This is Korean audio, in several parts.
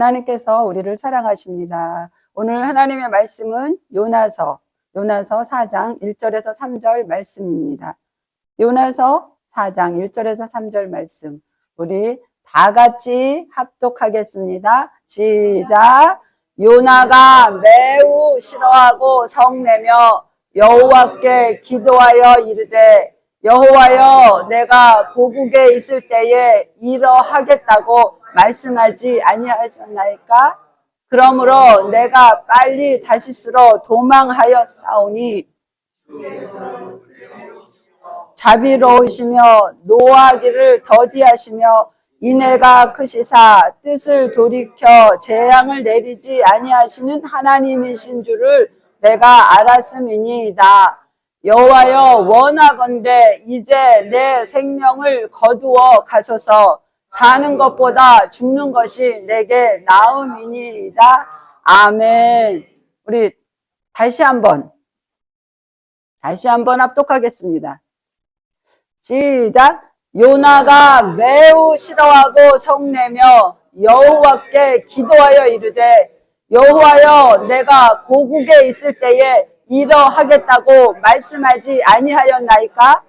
하나님께서 우리를 사랑하십니다. 오늘 하나님의 말씀은 요나서, 요나서 4장 1절에서 3절 말씀입니다. 요나서 4장 1절에서 3절 말씀. 우리 다 같이 합독하겠습니다. 시작. 요나가 매우 싫어하고 성내며 여호와께 기도하여 이르되 여호와여 내가 고국에 있을 때에 이러하겠다고 말씀하지 아니하셨나이까? 그러므로 내가 빨리 다시스로 도망하여 싸우니 자비로우시며 노하기를 더디하시며 이내가 크시사 뜻을 돌이켜 재앙을 내리지 아니하시는 하나님이신 줄을 내가 알았음이니이다. 여호와여 원하건대 이제 내 생명을 거두어 가소서 사는 것보다 죽는 것이 내게 나음이니이다. 아멘. 우리 다시 한번 다시 한번 합독하겠습니다. 시작. 요나가 매우 싫어하고 성내며 여호와께 기도하여 이르되 여호와여 내가 고국에 있을 때에 이러하겠다고 말씀하지 아니하였나이까?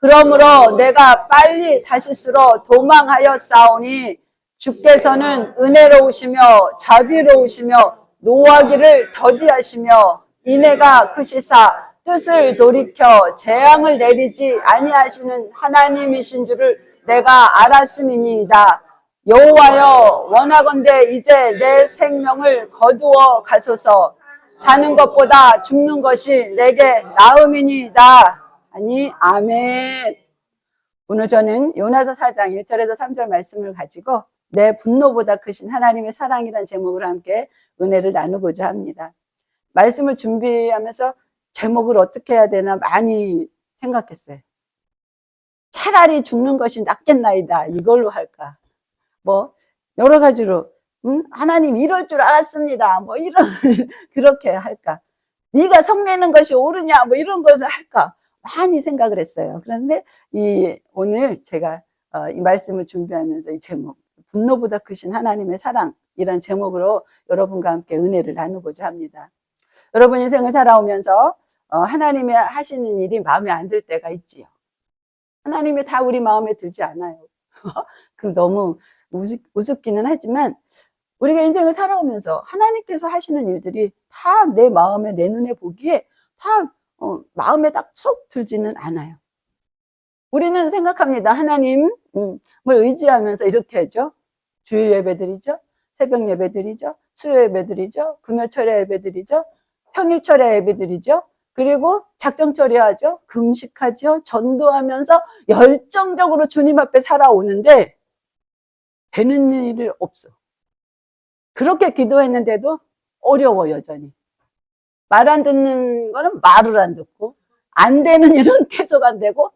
그러므로 내가 빨리 다시스로 도망하여 싸우니 주께서는 은혜로우시며 자비로우시며 노하기를 더디하시며 인애가 크시사 뜻을 돌이켜 재앙을 내리지 아니하시는 하나님이신 줄을 내가 알았음이니이다. 여호와여 원하건대 이제 내 생명을 거두어 가소서 사는 것보다 죽는 것이 내게 나음이니이다. 아니 아멘. 오늘 저는 요나서 4장 1절에서 3절 말씀을 가지고 내 분노보다 크신 하나님의 사랑이란 제목으로 함께 은혜를 나누고자 합니다. 말씀을 준비하면서 제목을 어떻게 해야 되나 많이 생각했어요. 차라리 죽는 것이 낫겠나이다. 이걸로 할까. 뭐, 여러 가지로, 응? 하나님 이럴 줄 알았습니다. 뭐, 이런, 그렇게 할까. 네가 성내는 것이 옳으냐. 뭐, 이런 것을 할까. 많이 생각을 했어요. 그런데 이, 오늘 제가 어, 이 말씀을 준비하면서 이 제목, 분노보다 크신 하나님의 사랑, 이란 제목으로 여러분과 함께 은혜를 나누고자 합니다. 여러분 인생을 살아오면서 어, 하나님이 하시는 일이 마음에 안 들 때가 있지요. 하나님이 다 우리 마음에 들지 않아요. 그 너무 우습, 우습기는 하지만 우리가 인생을 살아오면서 하나님께서 하시는 일들이 다 내 마음에 내 눈에 보기에 다 어, 마음에 딱 쏙 들지는 않아요. 우리는 생각합니다. 하나님을 의지하면서 이렇게 하죠. 주일 예배드리죠. 새벽 예배드리죠. 수요 예배드리죠. 금요철에 예배드리죠. 평일철에 예배드리죠. 그리고 작정 처리하죠. 금식하죠. 전도하면서 열정적으로 주님 앞에 살아오는데 되는 일이 없어. 그렇게 기도했는데도 어려워 여전히. 말 안 듣는 거는 말을 안 듣고 안 되는 일은 계속 안 되고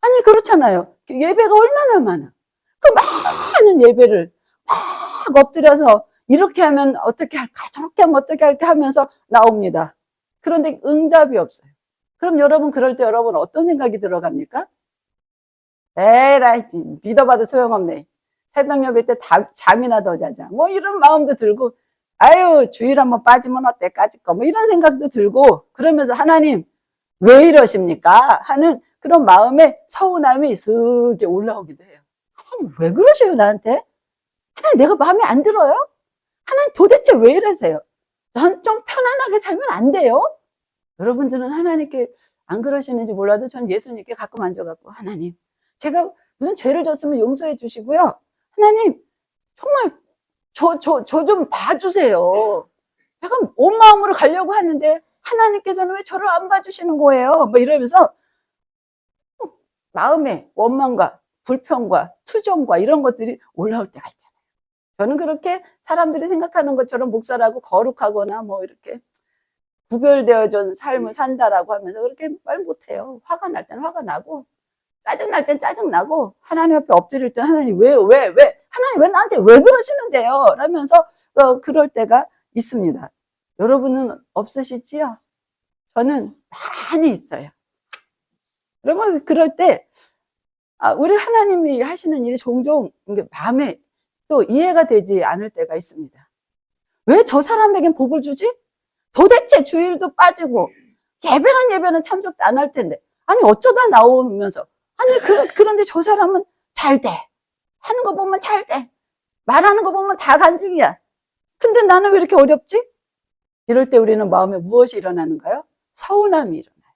아니 그렇잖아요. 예배가 얼마나 많아. 그 많은 예배를 막 엎드려서 이렇게 하면 어떻게 할까 저렇게 하면 어떻게 할까 하면서 나옵니다. 그런데 응답이 없어요. 그럼 여러분 그럴 때 여러분 어떤 생각이 들어갑니까? 에라이 믿어봐도 소용없네. 새벽 예배 때 다, 잠이나 더 자자. 뭐 이런 마음도 들고 아유 주일 한번 빠지면 어때까지 거. 뭐 이런 생각도 들고 그러면서 하나님 왜 이러십니까? 하는 그런 마음에 서운함이 쓱 올라오기도 해요. 하나님 왜 그러세요 나한테? 하나님 내가 마음에 안 들어요? 하나님 도대체 왜 이러세요? 전 좀 편안하게 살면 안 돼요? 여러분들은 하나님께 안 그러시는지 몰라도 전 예수님께 가끔 앉아갖고 하나님 제가 무슨 죄를 졌으면 용서해 주시고요. 하나님 정말 저 저 저 좀 봐주세요. 제가 온 마음으로 가려고 하는데 하나님께서는 왜 저를 안 봐주시는 거예요? 뭐 이러면서 마음에 원망과 불평과 투정과 이런 것들이 올라올 때가 있잖아요. 저는 그렇게 사람들이 생각하는 것처럼 목사라고 거룩하거나 뭐 이렇게 구별되어진 삶을 산다라고 하면서 그렇게 말 못해요. 화가 날 땐 화가 나고 짜증 날 땐 짜증 나고 하나님 앞에 엎드릴 땐 하나님 왜 왜 왜 하나님 왜 나한테 왜 그러시는데요? 라면서 어, 그럴 때가 있습니다. 여러분은 없으시지요? 저는 많이 있어요. 그러면 그럴 때 아, 우리 하나님이 하시는 일이 종종 마음에 또 이해가 되지 않을 때가 있습니다. 왜 저 사람에겐 복을 주지? 도대체 주일도 빠지고 예배는 예배는 참석도 안 할 텐데 아니 어쩌다 나오면서 아니 그런 그런데 저 사람은 잘 돼. 하는 거 보면 잘 돼. 말하는 거 보면 다 간증이야. 근데 나는 왜 이렇게 어렵지? 이럴 때 우리는 마음에 무엇이 일어나는가요? 서운함이 일어나요.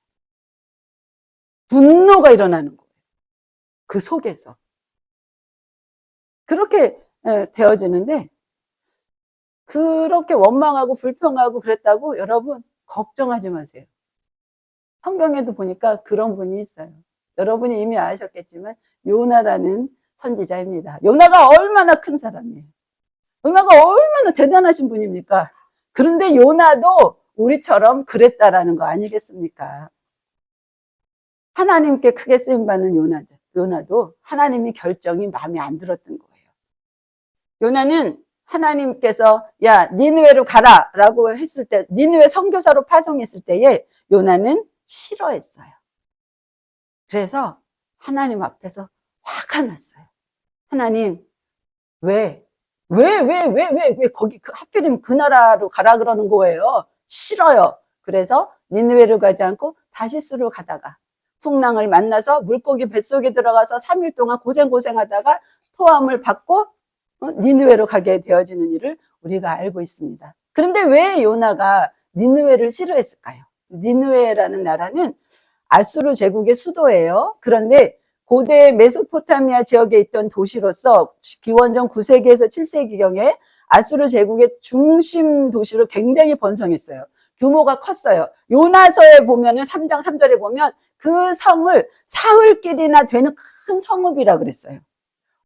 분노가 일어나는 거예요. 그 속에서. 그렇게 에, 되어지는데, 그렇게 원망하고 불평하고 그랬다고 여러분 걱정하지 마세요. 성경에도 보니까 그런 분이 있어요. 여러분이 이미 아셨겠지만, 요나라는 선지자입니다. 요나가 얼마나 큰 사람이에요. 요나가 얼마나 대단하신 분입니까? 그런데 요나도 우리처럼 그랬다라는 거 아니겠습니까? 하나님께 크게 쓰임 받는 요나죠. 요나도 하나님이 결정이 마음에 안 들었던 거예요. 요나는 하나님께서 야 니느웨로 가라라고 했을 때 니느웨 선교사로 파송했을 때에 요나는 싫어했어요. 그래서 하나님 앞에서 화가 났어요. 하나님 왜? 왜, 왜, 왜, 왜, 왜 거기 그 하필이면 그 나라로 가라 그러는 거예요. 싫어요. 그래서 니느웨로 가지 않고 다시스로 가다가 풍랑을 만나서 물고기 뱃속에 들어가서 3일 동안 고생고생하다가 토함을 받고 어, 니느웨로 가게 되어지는 일을 우리가 알고 있습니다. 그런데 왜 요나가 니느웨를 싫어했을까요? 니느웨라는 나라는 아수르 제국의 수도예요. 그런데 고대 메소포타미아 지역에 있던 도시로서 기원전 9세기에서 7세기경에 아수르 제국의 중심 도시로 굉장히 번성했어요. 규모가 컸어요. 요나서에 보면은 3장 3절에 보면 그 성을 사흘길이나 되는 큰 성읍이라 그랬어요.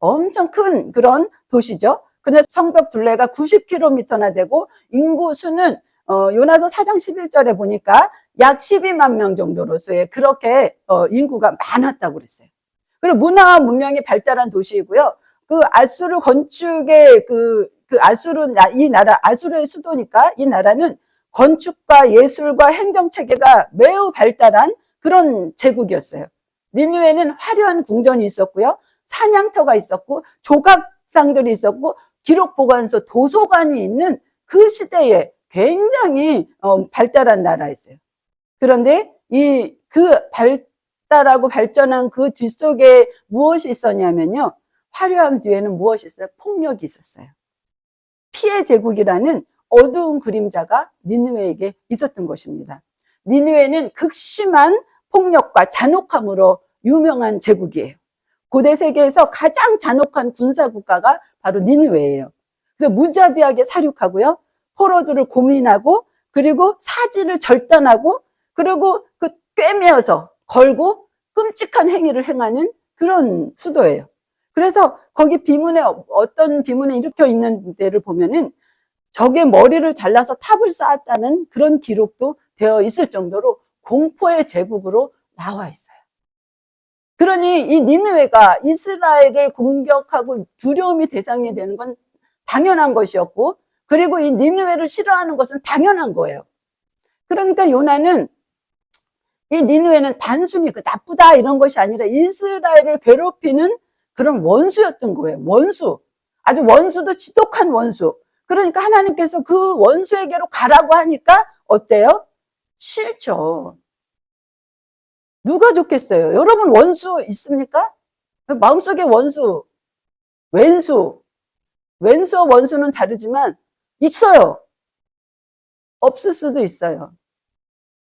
엄청 큰 그런 도시죠. 근데 성벽 둘레가 90km나 되고 인구 수는 어, 요나서 4장 11절에 보니까 약 12만 명 정도로서의 그렇게 어, 인구가 많았다고 그랬어요. 그리고 문화와 문명이 발달한 도시이고요. 그 아수르 건축의 그, 그 아수르, 나- 이 나라, 아수르의 수도니까 이 나라는 건축과 예술과 행정 체계가 매우 발달한 그런 제국이었어요. 니누에는 화려한 궁전이 있었고요. 사냥터가 있었고, 조각상들이 있었고, 기록 보관소, 도서관이 있는 그 시대에 굉장히 어, 발달한 나라였어요. 그런데 이 그 발 달하고 발전한 그 뒷속에 무엇이 있었냐면요. 화려함 뒤에는 무엇이 있어요? 폭력이 있었어요. 피해 제국이라는 어두운 그림자가 니느웨에게 있었던 것입니다. 니느웨는 극심한 폭력과 잔혹함으로 유명한 제국이에요. 고대 세계에서 가장 잔혹한 군사 국가가 바로 니느웨예요. 그래서 무자비하게 사륙하고요. 포로들을 고민하고 그리고 사지를 절단하고 그리고 그 꿰매어서 걸고 끔찍한 행위를 행하는 그런 수도예요. 그래서 거기 비문에 어떤 비문에 일으켜 있는 데를 보면은 적의 머리를 잘라서 탑을 쌓았다는 그런 기록도 되어 있을 정도로 공포의 제국으로 나와 있어요. 그러니 이 니느웨가 이스라엘을 공격하고 두려움이 대상이 되는 건 당연한 것이었고 그리고 이 니느웨를 싫어하는 것은 당연한 거예요. 그러니까 요나는 이 니느웨는 단순히 그 나쁘다 이런 것이 아니라 이스라엘을 괴롭히는 그런 원수였던 거예요. 원수. 아주 원수도 지독한 원수. 그러니까 하나님께서 그 원수에게로 가라고 하니까 어때요? 싫죠. 누가 좋겠어요? 여러분 원수 있습니까? 마음속에 원수, 왼수, 왼수와 원수는 다르지만 있어요. 없을 수도 있어요.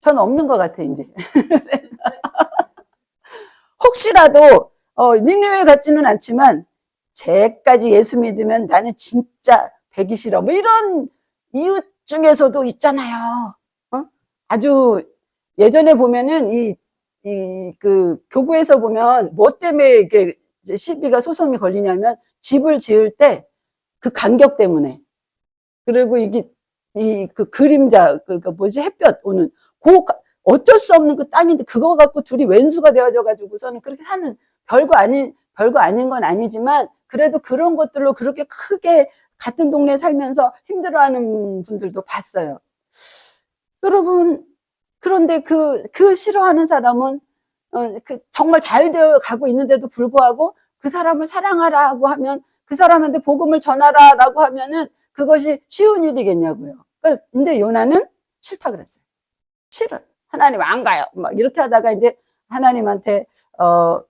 전 없는 것 같아, 이제. 혹시라도, 어, 니느웨 같지는 않지만, 쟤까지 예수 믿으면 나는 진짜 배기 싫어. 뭐 이런 이웃 중에서도 있잖아요. 어? 아주 예전에 보면은 이, 이, 그, 교구에서 보면 뭐 때문에 이게 시비가 소송이 걸리냐면 집을 지을 때 그 간격 때문에. 그리고 이게, 이, 그 그림자, 그, 그 뭐지, 햇볕 오는, 그, 가- 어쩔 수 없는 그 땅인데 그거 갖고 둘이 왼수가 되어져 가지고서는 그렇게 사는 별거 아닌, 별거 아닌 건 아니지만 그래도 그런 것들로 그렇게 크게 같은 동네에 살면서 힘들어하는 분들도 봤어요. 여러분, 그런데 그, 그 싫어하는 사람은, 어, 그 정말 잘 되어 가고 있는데도 불구하고 그 사람을 사랑하라고 하면 그 사람한테 복음을 전하라라고 하면은 그것이 쉬운 일이겠냐고요. 그- 근데 요나는 싫다 그랬어요. 싫어. 하나님 안 가요. 막 이렇게 하다가 이제 하나님한테 어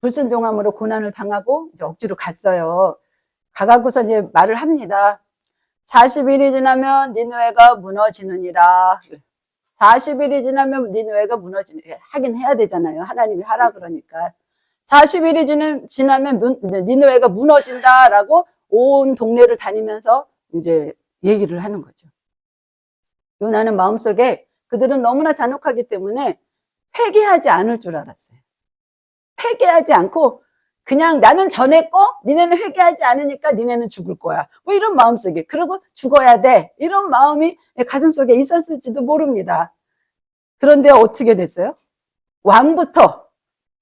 불순종함으로 고난을 당하고 이제 억지로 갔어요. 가갖고서 이제 말을 합니다. 40일이 지나면 니누에가 무너지느니라. 40일이 지나면 니누에가 무너지는 하긴 해야 되잖아요. 하나님이 하라 그러니까. 40일이 지는, 지나면 문- 니누에가 무너진다라고 온 동네를 다니면서 이제 얘기를 하는 거죠. 요나는 마음속에 그들은 너무나 잔혹하기 때문에 회개하지 않을 줄 알았어요. 회개하지 않고 그냥 나는 전했고 니네는 회개하지 않으니까 니네는 죽을 거야. 뭐 이런 마음속에 그리고 죽어야 돼. 이런 마음이 가슴속에 있었을지도 모릅니다. 그런데 어떻게 됐어요? 왕부터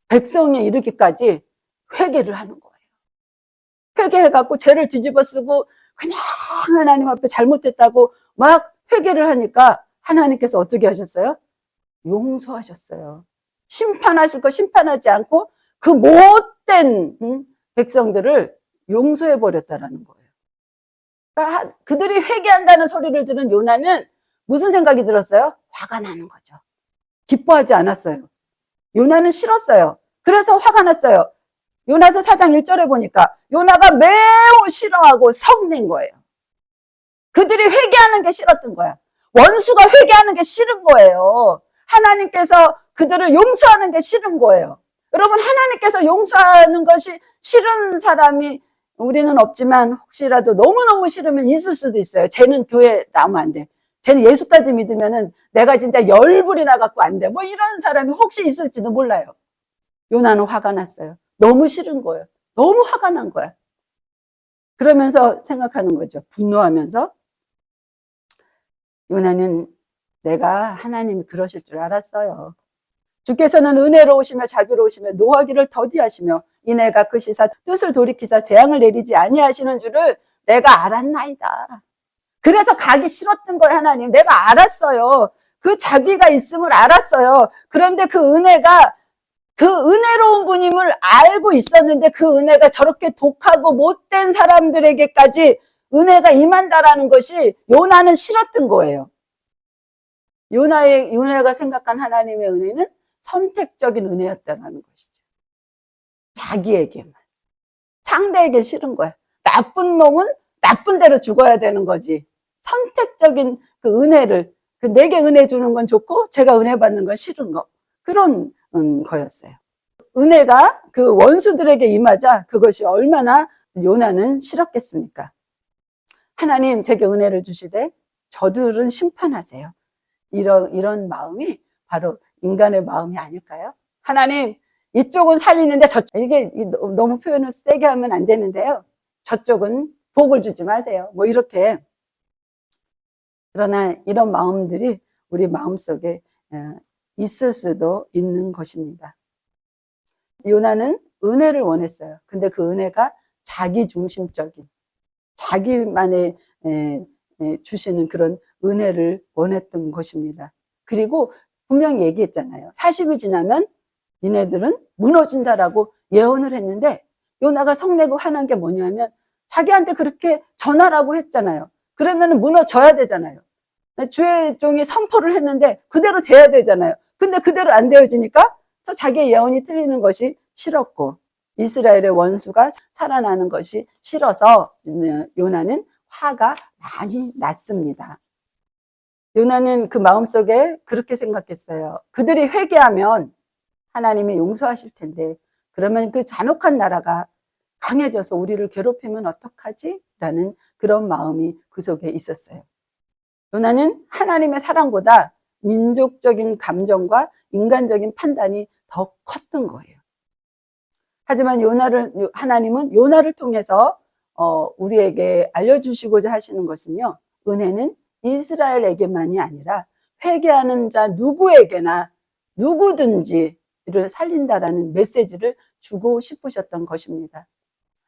백성에 이르기까지 회개를 하는 거예요. 회개해갖고 죄를 뒤집어 쓰고 그냥 하나님 앞에 잘못했다고 막 회개를 하니까 하나님께서 어떻게 하셨어요? 용서하셨어요. 심판하실 거 심판하지 않고 그 못된 음, 백성들을 용서해 버렸다라는 거예요. 그러니까 하- 그들이 회개한다는 소리를 들은 요나는 무슨 생각이 들었어요? 화가 나는 거죠. 기뻐하지 않았어요. 요나는 싫었어요. 그래서 화가 났어요. 요나서 4장 1절에 보니까 요나가 매우 싫어하고 성낸 거예요. 그들이 회개하는 게 싫었던 거야. 원수가 회개하는 게 싫은 거예요. 하나님께서 그들을 용서하는 게 싫은 거예요. 여러분, 하나님께서 용서하는 것이 싫은 사람이 우리는 없지만 혹시라도 너무너무 싫으면 있을 수도 있어요. 쟤는 교회 나오면 안 돼. 쟤는 예수까지 믿으면은 내가 진짜 열불이 나갖고 안 돼. 뭐 이런 사람이 혹시 있을지도 몰라요. 요나는 화가 났어요. 너무 싫은 거예요. 너무 화가 난 거야. 그러면서 생각하는 거죠. 분노하면서 요나는 내가 하나님이 그러실 줄 알았어요. 주께서는 은혜로우시며 자비로우시며 노하기를 더디하시며 이내가 그 시사 뜻을 돌이키사 재앙을 내리지 아니하시는 줄을 내가 알았나이다. 그래서 가기 싫었던 거예요, 하나님. 내가 알았어요. 그 자비가 있음을 알았어요. 그런데 그 은혜가 그 은혜로운 분임을 알고 있었는데 그 은혜가 저렇게 독하고 못된 사람들에게까지 은혜가 임한다라는 것이 요나는 싫었던 거예요. 요나의 요나가 생각한 하나님의 은혜는 선택적인 은혜였다는 것이죠. 자기에게만. 상대에게 싫은 거야. 나쁜 놈은 나쁜 대로 죽어야 되는 거지. 선택적인 그 은혜를, 그 내게 은혜 주는 건 좋고, 제가 은혜 받는 건 싫은 거. 그런 음, 거였어요. 은혜가 그 원수들에게 임하자 그것이 얼마나 요나는 싫었겠습니까? 하나님 제게 은혜를 주시되 저들은 심판하세요. 이런, 이런 마음이 바로 인간의 마음이 아닐까요? 하나님, 이쪽은 살리는데 저쪽, 이게 너무 표현을 세게 하면 안 되는데요. 저쪽은 복을 주지 마세요. 뭐 이렇게. 그러나 이런 마음들이 우리 마음속에 어, 있을 수도 있는 것입니다. 요나는 은혜를 원했어요. 근데 그 은혜가 자기 중심적인, 자기만의 주시는 그런 은혜를 원했던 것입니다. 그리고 분명히 얘기했잖아요. 40이 지나면 니네들은 무너진다라고 예언을 했는데 요나가 성내고 화난 게 뭐냐면 자기한테 그렇게 전하라고 했잖아요. 그러면 무너져야 되잖아요. 주의 종이 선포를 했는데 그대로 돼야 되잖아요. 근데 그대로 안 되어지니까 또 자기의 예언이 틀리는 것이 싫었고 이스라엘의 원수가 살아나는 것이 싫어서 요나는 화가 많이 났습니다. 요나는 그 마음속에 그렇게 생각했어요. 그들이 회개하면 하나님이 용서하실 텐데 그러면 그 잔혹한 나라가 강해져서 우리를 괴롭히면 어떡하지? 라는 그런 마음이 그 속에 있었어요. 요나는 하나님의 사랑보다 민족적인 감정과 인간적인 판단이 더 컸던 거예요. 하지만 요나를, 하나님은 요나를 통해서 어, 우리에게 알려주시고자 하시는 것은요, 은혜는 이스라엘에게만이 아니라 회개하는 자 누구에게나 누구든지를 살린다라는 메시지를 주고 싶으셨던 것입니다.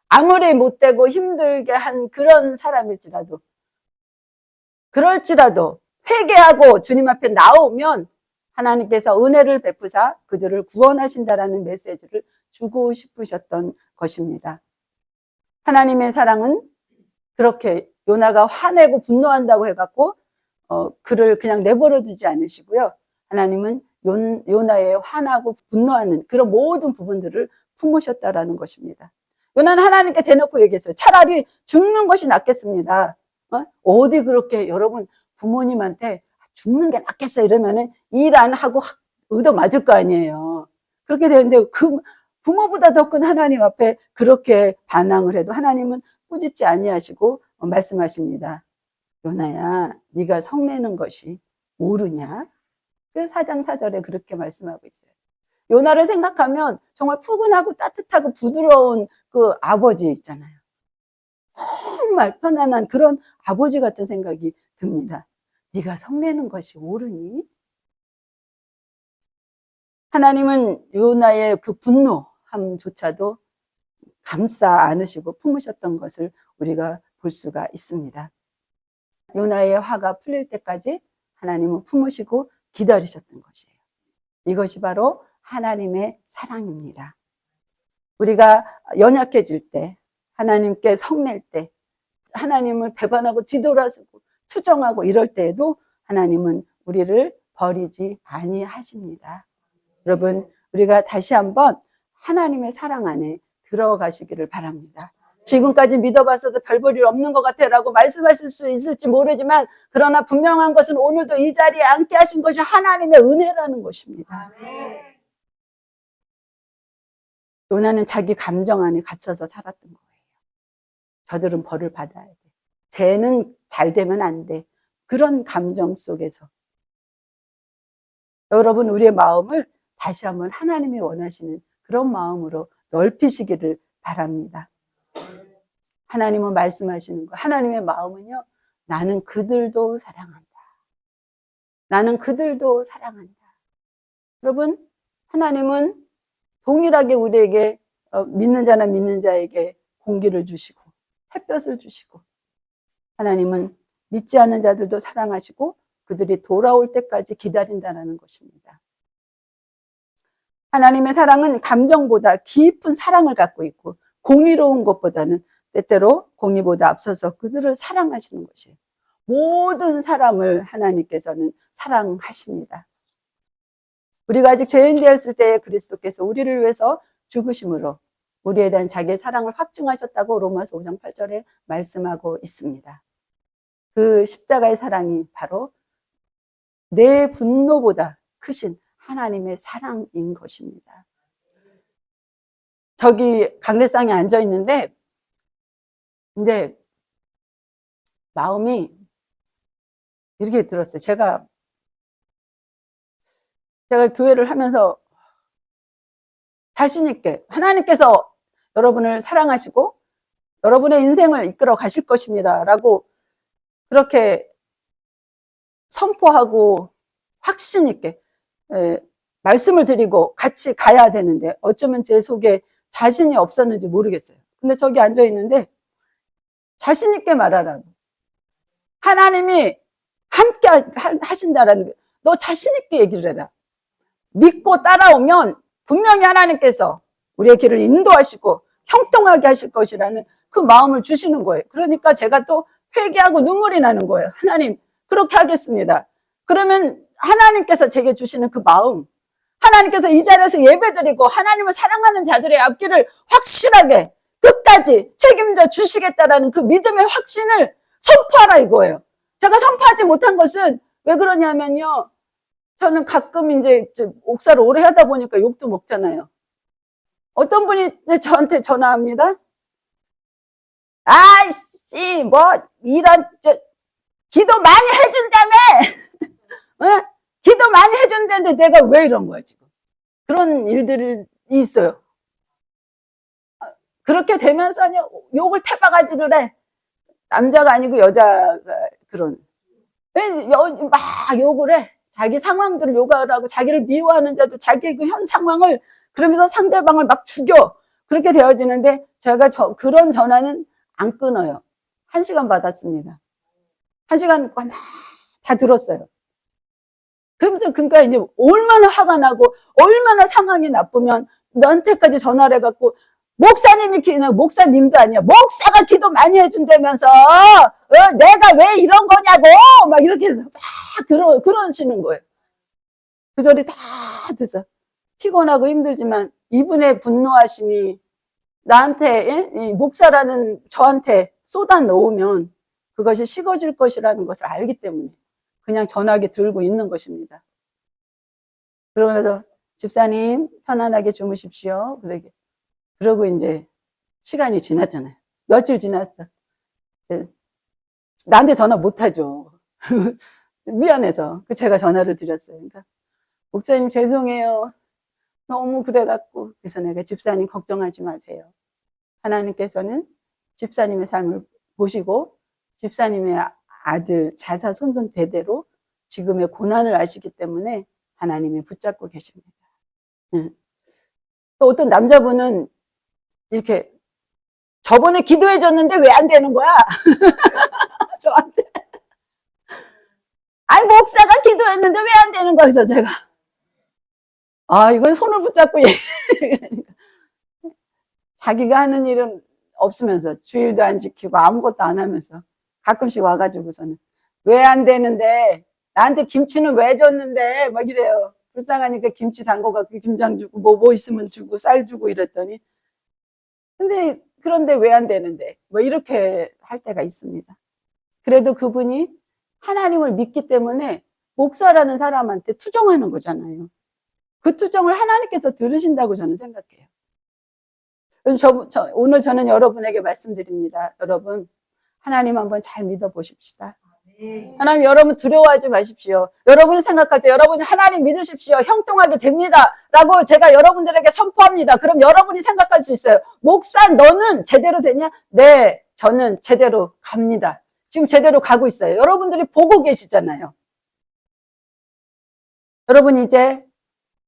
아무리 못되고 힘들게 한 그런 사람일지라도 그럴지라도 회개하고 주님 앞에 나오면 하나님께서 은혜를 베푸사 그들을 구원하신다라는 메시지를 주고 싶으셨던 것입니다. 하나님의 사랑은 그렇게 요나가 화내고 분노한다고 해갖고 어, 그를 그냥 내버려 두지 않으시고요. 하나님은 요, 요나의 화나고 분노하는 그런 모든 부분들을 품으셨다라는 것입니다. 요나는 하나님께 대놓고 얘기했어요. 차라리 죽는 것이 낫겠습니다. 어? 디 그렇게 여러분 부모님한테 죽는 게 낫겠어 이러면은 일 안 하고 의도 맞을 거 아니에요. 그렇게 되는데 그 부모보다 더 큰 하나님 앞에 그렇게 반항을 해도 하나님은 꾸짖지 아니하시고 말씀하십니다. 요나야, 네가 성내는 것이 옳으냐? 그 사장 사절에 그렇게 말씀하고 있어요. 요나를 생각하면 정말 푸근하고 따뜻하고 부드러운 그 아버지 있잖아요. 정말 편안한 그런 아버지 같은 생각이 듭니다. 네가 성내는 것이 옳으니? 하나님은 요나의 그 분노 함조차도 감싸 안으시고 품으셨던 것을 우리가 볼 수가 있습니다. 요나의 화가 풀릴 때까지 하나님은 품으시고 기다리셨던 것이에요. 이것이 바로 하나님의 사랑입니다. 우리가 연약해질 때, 하나님께 성낼 때, 하나님을 배반하고 뒤돌아서고 투정하고 이럴 때에도 하나님은 우리를 버리지 아니하십니다. 여러분, 우리가 다시 한번 하나님의 사랑 안에 들어가시기를 바랍니다. 지금까지 믿어봤어도 별볼일 없는 것 같아 라고 말씀하실 수 있을지 모르지만 그러나 분명한 것은 오늘도 이 자리에 앉게 하신 것이 하나님의 은혜라는 것입니다. 요나는 자기 감정 안에 갇혀서 살았던 거예요. 저들은 벌을 받아야 돼. 쟤는 잘 되면 안 돼. 그런 감정 속에서. 여러분, 우리의 마음을 다시 한번 하나님이 원하시는 그런 마음으로 넓히시기를 바랍니다. 하나님은 말씀하시는 거. 하나님의 마음은요, 나는 그들도 사랑한다. 나는 그들도 사랑한다. 여러분, 하나님은 동일하게 우리에게 어, 믿는 자나 믿는 자에게 공기를 주시고 햇볕을 주시고 하나님은 믿지 않는 자들도 사랑하시고 그들이 돌아올 때까지 기다린다는 것입니다. 하나님의 사랑은 감정보다 깊은 사랑을 갖고 있고 공의로운 것보다는 때때로 공의보다 앞서서 그들을 사랑하시는 것이에요. 모든 사람을 하나님께서는 사랑하십니다. 우리가 아직 죄인 되었을 때 그리스도께서 우리를 위해서 죽으심으로 우리에 대한 자기의 사랑을 확증하셨다고 로마서 5장 8절에 말씀하고 있습니다. 그 십자가의 사랑이 바로 내 분노보다 크신 하나님의 사랑인 것입니다. 저기 강대상에 앉아 있는데 이제 마음이 이렇게 들었어요. 제가 제가 교회를 하면서 자신 있게 하나님께서 여러분을 사랑하시고 여러분의 인생을 이끌어 가실 것입니다. 라고 그렇게 선포하고 확신 있게 예, 말씀을 드리고 같이 가야 되는데 어쩌면 제 속에 자신이 없었는지 모르겠어요. 근데 저기 앉아 있는데 자신 있게 말하라고. 하나님이 함께 하신다라는 게, 너 자신 있게 얘기를 해라. 믿고 따라오면 분명히 하나님께서 우리의 길을 인도하시고 형통하게 하실 것이라는 그 마음을 주시는 거예요. 그러니까 제가 또 회개하고 눈물이 나는 거예요. 하나님, 그렇게 하겠습니다. 그러면 하나님께서 제게 주시는 그 마음, 하나님께서 이 자리에서 예배드리고 하나님을 사랑하는 자들의 앞길을 확실하게 끝까지 책임져 주시겠다라는 그 믿음의 확신을 선포하라 이거예요. 제가 선포하지 못한 것은 왜 그러냐면요. 저는 가끔 이제 옥사를 오래 하다 보니까 욕도 먹잖아요. 어떤 분이 저한테 전화합니다. 아이씨, 뭐, 이런, 저, 기도 많이 해준다며! 어? 기도 많이 해준다는데 내가 왜 이런 거야, 지금. 그런 일들이 있어요. 그렇게 되면서요, 욕을 태바가지를 해. 남자가 아니고 여자가 그런. 막 욕을 해. 자기 상황들을 욕을 하고 자기를 미워하는 자들 자기의 그현 상황을 그러면서 상대방을 막 죽여. 그렇게 되어지는데 제가 저, 그런 전화는 안 끊어요. 한 시간 받았습니다. 한 시간 막다 들었어요. 그러면서 그러니까 이제 얼마나 화가 나고 얼마나 상황이 나쁘면 너한테까지 전화를 해갖고 목사님이 기도, 목사님도 아니야. 목사가 기도 많이 해준다면서, 어, 내가 왜 이런 거냐고! 막 이렇게 막 그러, 그러시는 거예요. 그 소리 다 듣어. 피곤하고 힘들지만 이분의 분노하심이 나한테, 예? 이 목사라는 저한테 쏟아 놓으면 그것이 식어질 것이라는 것을 알기 때문에 그냥 전화기 들고 있는 것입니다. 그러고 나서 집사님 편안하게 주무십시오. 그러게. 그러고 이제 시간이 지났잖아요. 며칠 지났어. 예. 나한테 전화 못 하죠. 미안해서. 그 제가 전화를 드렸어요. 그러니까 목사님 죄송해요. 너무 그래갖고. 그래서 내가 집사님 걱정하지 마세요. 하나님께서는 집사님의 삶을 보시고 집사님의 아들 자사 손손 대대로 지금의 고난을 아시기 때문에 하나님이 붙잡고 계십니다. 응. 또 어떤 남자분은 이렇게 저번에 기도해 줬는데 왜 안 되는 거야? 저한테. 아니 목사가 기도했는데 왜 안 되는 거야? 그래서 제가 아 이건 손을 붙잡고 자기가 하는 일은 없으면서 주일도 안 지키고 아무것도 안 하면서 가끔씩 와가지고서는 왜 안 되는데 나한테 김치는 왜 줬는데 막 이래요. 불쌍하니까 김치 담궈갖고 김장 주고 뭐뭐 있으면 주고 쌀 주고 이랬더니 근데 그런데 왜 안 되는데 뭐 이렇게 할 때가 있습니다. 그래도 그분이 하나님을 믿기 때문에 목사라는 사람한테 투정하는 거잖아요. 그 투정을 하나님께서 들으신다고 저는 생각해요. 저, 저- 오늘 저는 여러분에게 말씀드립니다. 여러분 하나님 한번 잘 믿어 보십시다. 하나님 여러분 두려워하지 마십시오. 여러분이 생각할 때 여러분이 하나님 믿으십시오. 형통하게 됩니다. 라고 제가 여러분들에게 선포합니다. 그럼 여러분이 생각할 수 있어요. 목사 너는 제대로 되냐? 네, 저는 제대로 갑니다. 지금 제대로 가고 있어요. 여러분들이 보고 계시잖아요. 여러분 이제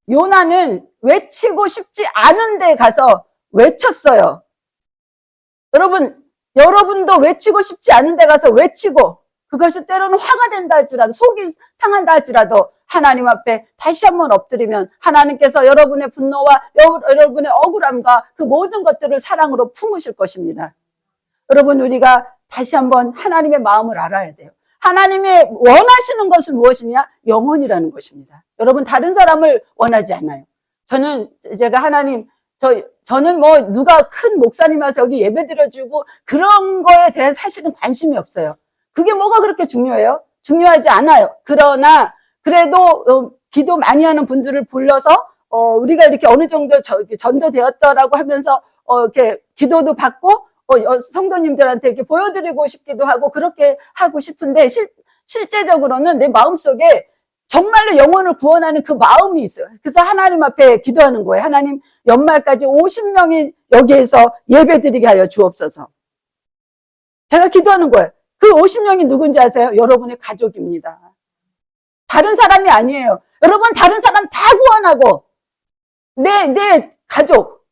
요나는 외치고 싶지 않은 데 가서 외쳤어요. 여러분, 여러분도 외치고 싶지 않은데 가서 외치고 그것이 때로는 화가 된다 할지라도 속이 상한다 할지라도 하나님 앞에 다시 한번 엎드리면 하나님께서 여러분의 분노와 여- 여러분의 억울함과 그 모든 것들을 사랑으로 품으실 것입니다. 여러분 우리가 다시 한번 하나님의 마음을 알아야 돼요. 하나님의 원하시는 것은 무엇이냐? 영혼이라는 것입니다. 여러분 다른 사람을 원하지 않아요. 저는 제가 하나님 저 저는 뭐 누가 큰 목사님 와서 여기 예배 드려주고 그런 거에 대한 사실은 관심이 없어요. 그게 뭐가 그렇게 중요해요? 중요하지 않아요. 그러나 그래도 어, 기도 많이 하는 분들을 불러서 어, 우리가 이렇게 어느 정도 저- 이렇게 전도되었다라고 하면서 어, 이렇게 기도도 받고 어, 여- 성도님들한테 이렇게 보여드리고 싶기도 하고 그렇게 하고 싶은데 실, 실제적으로는 내 마음속에 정말로 영혼을 구원하는 그 마음이 있어요. 그래서 하나님 앞에 기도하는 거예요. 하나님 연말까지 50명이 여기에서 예배드리게 하여 주옵소서. 제가 기도하는 거예요. 그 50명이 누군지 아세요? 여러분의 가족입니다. 다른 사람이 아니에요. 여러분 다른 사람 다 구원하고 내, 내 가족,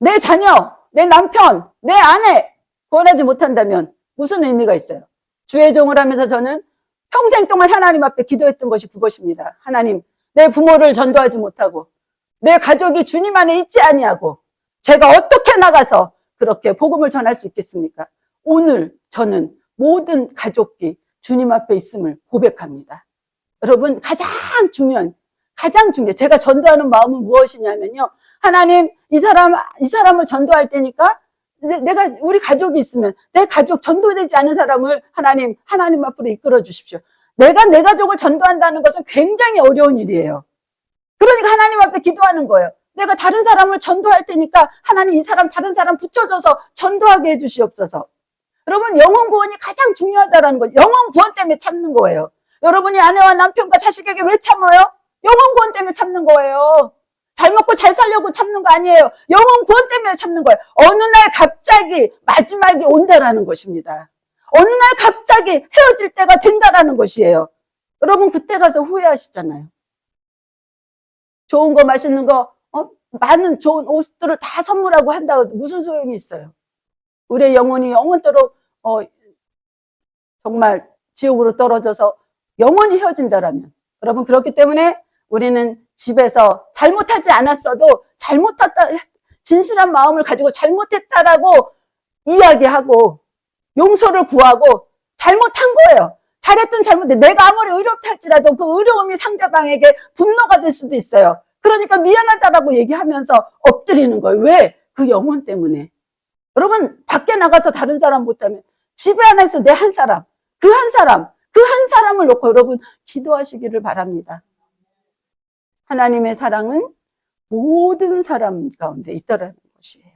내 자녀, 내 남편, 내 아내 구원하지 못한다면 무슨 의미가 있어요? 주의 종을 하면서 저는 평생 동안 하나님 앞에 기도했던 것이 그것입니다. 하나님, 내 부모를 전도하지 못하고 내 가족이 주님 안에 있지 아니하고 제가 어떻게 나가서 그렇게 복음을 전할 수 있겠습니까? 오늘 저는 모든 가족이 주님 앞에 있음을 고백합니다. 여러분 가장 중요한 가장 중요해. 제가 전도하는 마음은 무엇이냐면요. 하나님 이 사람 이 사람을 전도할 때니까 내- 내가 우리 가족이 있으면 내 가족 전도되지 않은 사람을 하나님 하나님 앞으로 이끌어 주십시오. 내가 내 가족을 전도한다는 것은 굉장히 어려운 일이에요. 그러니까 하나님 앞에 기도하는 거예요. 내가 다른 사람을 전도할 테니까 하나님 이 사람 다른 사람 붙여줘서 전도하게 해주시옵소서. 여러분 영혼 구원이 가장 중요하다라는 거. 영혼 구원 때문에 참는 거예요. 여러분이 아내와 남편과 자식에게 왜 참아요? 영혼 구원 때문에 참는 거예요. 잘 먹고 잘 살려고 참는 거 아니에요. 영혼 구원 때문에 참는 거예요. 어느 날 갑자기 마지막이 온다라는 것입니다. 어느 날 갑자기 헤어질 때가 된다라는 것이에요. 여러분 그때 가서 후회하시잖아요. 좋은 거 맛있는 거 어? 많은 좋은 옷들을 다 선물하고 한다고 무슨 소용이 있어요. 우리의 영혼이 영원토록 어, 정말 지옥으로 떨어져서 영원히 헤어진다라면 여러분 그렇기 때문에 우리는 집에서 잘못하지 않았어도 잘못했다 진실한 마음을 가지고 잘못했다라고 이야기하고 용서를 구하고 잘못한 거예요. 잘했든 잘못해. 내가 아무리 의롭다 할지라도 그 의로움이 상대방에게 분노가 될 수도 있어요. 그러니까 미안하다라고 얘기하면서 엎드리는 거예요. 왜? 그 영혼 때문에. 여러분, 밖에 나가서 다른 사람 못하면 집에 안에서 내 한 사람, 그 한 사람, 그 한 사람을 놓고 여러분 기도하시기를 바랍니다. 하나님의 사랑은 모든 사람 가운데 있더라는 것이에요.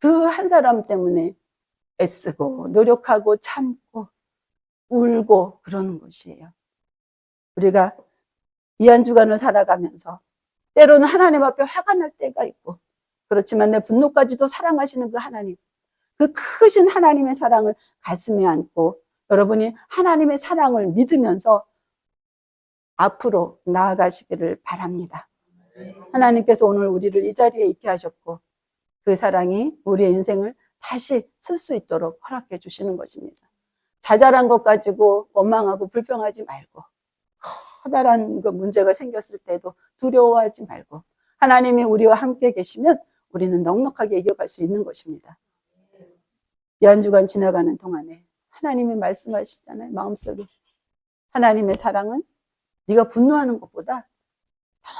그 한 사람 때문에 애쓰고 노력하고 참고 울고 그러는 것이에요. 우리가 이 한 주간을 살아가면서 때로는 하나님 앞에 화가 날 때가 있고 그렇지만 내 분노까지도 사랑하시는 그 하나님 그 크신 하나님의 사랑을 가슴에 안고 여러분이 하나님의 사랑을 믿으면서 앞으로 나아가시기를 바랍니다. 하나님께서 오늘 우리를 이 자리에 있게 하셨고 그 사랑이 우리의 인생을 다시 쓸 수 있도록 허락해 주시는 것입니다. 자잘한 것 가지고 원망하고 불평하지 말고 커다란 그 문제가 생겼을 때도 두려워하지 말고 하나님이 우리와 함께 계시면 우리는 넉넉하게 이겨갈 수 있는 것입니다. 이한 주간 지나가는 동안에 하나님이 말씀하시잖아요. 마음속에 하나님의 사랑은 네가 분노하는 것보다 더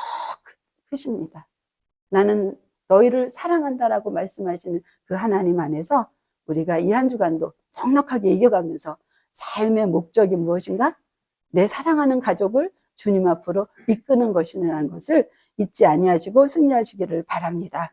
크- 크십니다. 나는 너희를 사랑한다라고 말씀하시는 그 하나님 안에서 우리가 이 한 주간도 넉넉하게 이겨가면서 삶의 목적이 무엇인가? 내 사랑하는 가족을 주님 앞으로 이끄는 것이라는 것을 잊지 아니하시고 승리하시기를 바랍니다.